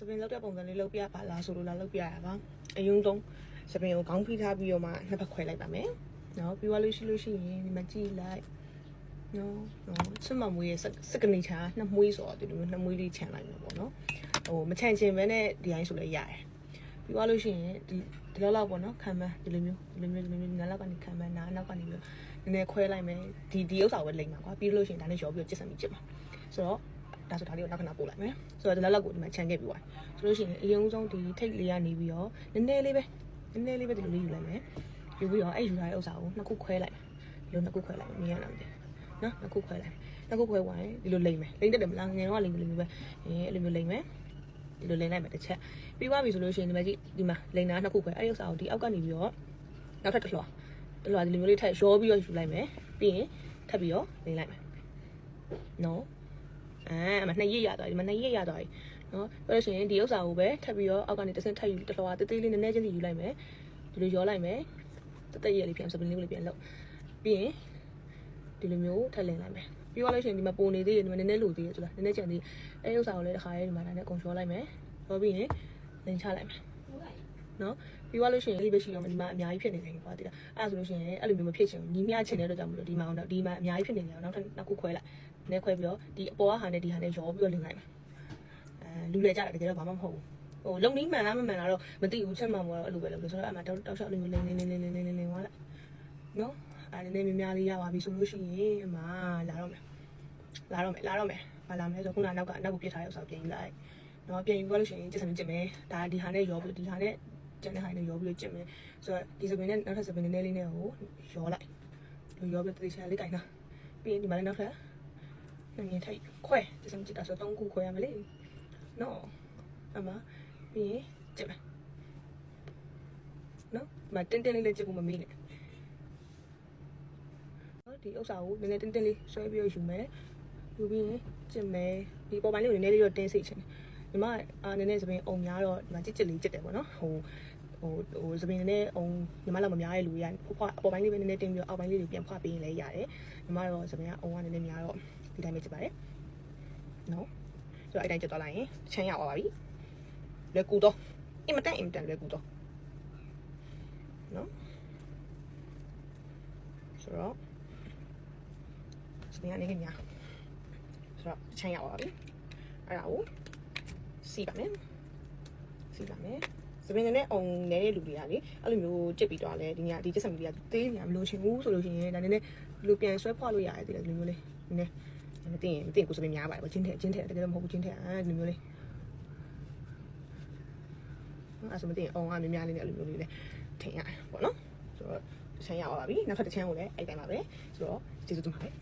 စပင်လောက်တဲ့ပုံစံလေးလုပ်ပြပါလားဆိုလို့လာလုပ်ပြရပါအယုံဆုံးစပင်ကိုခေါင်းဖိထားပြီးတော့မှနှစ်ဖက်ခွဲလိုက်ပါမယ်နော်ပြီးသွားလို့ရှိလို့ရှိရင်ဒီမှာကြည့်လိုက်နော်နော်ချစ်မမွေးရဲ့စက်ကနေချာနှစ်မွေးဆိုတော့ဒီလိုမျိုးနှစ်မွေးလေးခြံလိုက်မှာပေါ့နော်ဟိုမခြံချင်ပဲနဲ့ဒီတိုင်းဆိုလည်းရတယ်ပြီးသွားလို့ရှိရင်ဒီဒီလောက်လောက်ပေါ့နော်ခံမဒီလိုမျိုးဒီလိုမျိုးဒီလိုမျိုးနားလောက်ကနေခံမနားနောက်ကနေပြီးနည်းနည်းခွဲလိုက်မယ်ဒီဒီဥစ္စာကိုပဲလိမ့်မှာကွာပြီးလို့ရှိရင်ဒါနဲ့ရောပြီးတော့ကျစ်စံပြီးကျစ်မှာဆိုတော့ ဒါဆိုဒါလေးကိုနောက်ခဏပို့လိုက်မယ်ဆိုတော့ဒီလောက်လောက်ကိုဒီမှာခြံခဲ့ပြီးသွားဆိုလို့ရှိရင်အရင်ဆုံးဒီထိတ်လေးကနေပြီးတော့နည်းနည်းလေးပဲနည်းနည်းလေးပဲဒီလိုလေးယူလိုက်မယ်ယူပြီးတော့အဲ့ယူထားတဲ့ဥစ္စာကိုနှစ်ခုခွဲလိုက်ဒီလိုနှစ်ခုခွဲလိုက်မြင်ရလားမသိနော်နှစ်ခုခွဲလိုက်နှစ်ခုခွဲသွားရင်ဒီလိုလိမ့်မယ်လိမ့်တတ်တယ်မလားငယ်တော့လိမ့်လိမ့်ပဲအဲအဲ့လိုမျိုးလိမ့်မယ်ဒီလိုလိမ့်လိုက်မယ်တစ်ချက်ပြီးသွားပြီဆိုလို့ရှိရင်ဒီမှာကြည့်ဒီမှာလိမ့်တာနှစ်ခုခွဲအဲ့ဒီဥစ္စာကိုဒီအောက်ကနေပြီးတော့နောက်ထပ်တစ်လွှာတစ်လွှာဒီလိုမျိုးလေးထပ်ရောပြီးတော့ယူလိုက်မယ်ပြီးရင်ထပ်ပြီးတော့လိမ့်လိုက်မယ်နော် အဲအမနှစ်ရက်ရသွားပြီဒီမှာနှစ်ရက်ရသွားပြီနော်ပြောလို့ရှိရင်ဒီဥစ္စာကိုပဲထပ်ပြီးတော့အောက်ကနေတစ်ဆင့်ထပ်ယူတစ်လောကတေးသေးလေးနည်းနည်းချင်းစီယူလိုက်မယ်ဒီလိုရောလိုက်မယ်တသက်ရက်လေးပြန်စပင်းလေးကိုလေးပြန်လုပ်ပြီးရင်ဒီလိုမျိုးထပ်လင်လိုက်မယ်ပြီးသွားလို့ရှိရင်ဒီမှာပုံနေသေးတယ်ဒီမှာနည်းနည်းလိုသေးတယ်ဆိုတာနည်းနည်းကြံသေးအဲဥစ္စာကိုလည်းတစ်ခါလေးဒီမှာဒါနဲ့အကုန်ရောလိုက်မယ်ရောပြီးရင်လင်ချလိုက်မယ် နော်ပြီးသွားလို့ရှိရင်လေးပဲရှိတော့ဒီမှာအများကြီးဖြစ်နေတယ်ကွာတိတာအဲ့ဒါဆိုလို့ရှိရင်အဲ့လိုမျိုးမဖြစ်ချင်ဘူးညီမျှချင်တဲ့အတွက်ကြောင့်မလို့ဒီမှာအောင်တော့ဒီမှာအများကြီးဖြစ်နေတယ်အောင်နောက်ထပ်နောက်ခုခွဲလိုက်နဲခွဲပြီးတော့ဒီအပေါ်ကဟာနဲ့ဒီဟာနဲ့ရောပြီးတော့လင်လိုက်မယ်အဲလူလဲကြတာတကယ်တော့ဘာမှမဟုတ်ဘူးဟိုလုံနီးမှန်လားမမှန်လားတော့မသိဘူးချက်မှန်မှာတော့အဲ့လိုပဲလုပ်လို့ဆိုတော့အမှတောက်တောက်လျှောက်လေးမျိုးလင်းလင်းလင်းလင်းလင်းလင်းလင်းသွားလိုက်နော်အဲ့ဒီနေများများလေးရပါပြီဆိုလို့ရှိရင်အမလာတော့မယ်လာတော့မယ်လာတော့မယ်ဘာလာမလဲဆိုခုနကနောက်ကနောက်ကိုပြစ်ထားရုပ်ဆောင်ပြင်လိုက်နော်ပြင်ပြီးတော့လို့ရှိရင်ကျက်စံကျင်မယ်ဒါဒီဟာနဲ့ရောပြီးဒီဟာနဲ့ ကျန်တဲ့ဟာနဲ့ရောပြီးတော့ကျင်မယ်ဆိုတော့ဒီစပင်းနဲ့နောက်ထပ်စပင်းနည်းနည်းလေးနဲ့ကိုရောလိုက်ရောပြီးတေချာလေးကင်တာပြီးရင်ဒီမှာလည်းနောက်ထပ်နည်းနည်းထိုက်ခွဲကျစမ်းကျတာဆိုတော့၃ခုခွဲရမလဲနော်အမပြီးရင်ကျင်မယ်နော်မတင်းတင်းလေးလေးကျဖို့မမေ့နဲ့နော်ဒီဥစ္စာကိုနည်းနည်းတင်းတင်းလေးဆွဲပြီးယူမယ်ယူပြီးရင်ကျင်မယ်ဒီပေါ်ပိုင်းလေးကိုနည်းနည်းလေးတော့တင်းစိတ်ချင်တယ် ဒီမှာအာနည်းနည်းစပင်းအုံများတော့ဒီမှာကြစ်ကြစ်လေးကြစ်တယ်ပေါ့နော်ဟိုဟိုဟိုစပင်းနဲ့အုံညီမလောက်မများတဲ့လူရဖွားဖွားအပေါ်ပိုင်းလေးပဲနည်းနည်းတင်းပြီးတော့အောက်ပိုင်းလေးတွေပြန်ဖွားပေးရင်လည်းရတယ်ညီမတော့စပင်းကအုံကနည်းနည်းများတော့ဒီတိုင်းပဲကြစ်ပါတယ်နော်ဆိုတော့အဲ့တိုင်းကြစ်သွားလိုက်ရင်ချမ်းရသွားပါပြီလွယ်ကူတော့အင်မတန်အင်မတန်လွယ်ကူတော့နော်ဆိုတော့စပင်းကနေညာဆိုတော့ချမ်းရသွားပါပြီအဲ့ဒါကို စီးပါမယ်စီးပါမယ်စပင်းနဲ့အုံနေတဲ့လူတွေကလေအဲ့လိုမျိုးကြစ်ပြီးတော့လဲဒီညဒီကျက်ဆံမီတွေကသေးနေမလို့ရှင်ဘူးဆိုလို့ရှိရင်ဒါနည်းနည်းဒီလိုပြန်ဆွဲဖွားလို့ရတယ်ဒီလိုမျိုးလေးနည်းနည်းမသိရင်မသိရင်ကိုစပင်းများပါတယ်ဗောချင်းထဲချင်းထဲတကယ်တော့မဟုတ်ဘူးချင်းထဲအာဒီလိုမျိုးလေးအဲ့ဆိုမသိရင်အုံကများများလေးနဲ့အဲ့လိုမျိုးလေးလေထင်ရတယ်ပေါ့နော်ဆိုတော့တစ်ချမ်းရပါပြီနောက်ထပ်တစ်ချမ်းကိုလည်းအဲ့တိုင်းပါပဲဆိုတော့ကျေးဇူးတင်ပါတယ်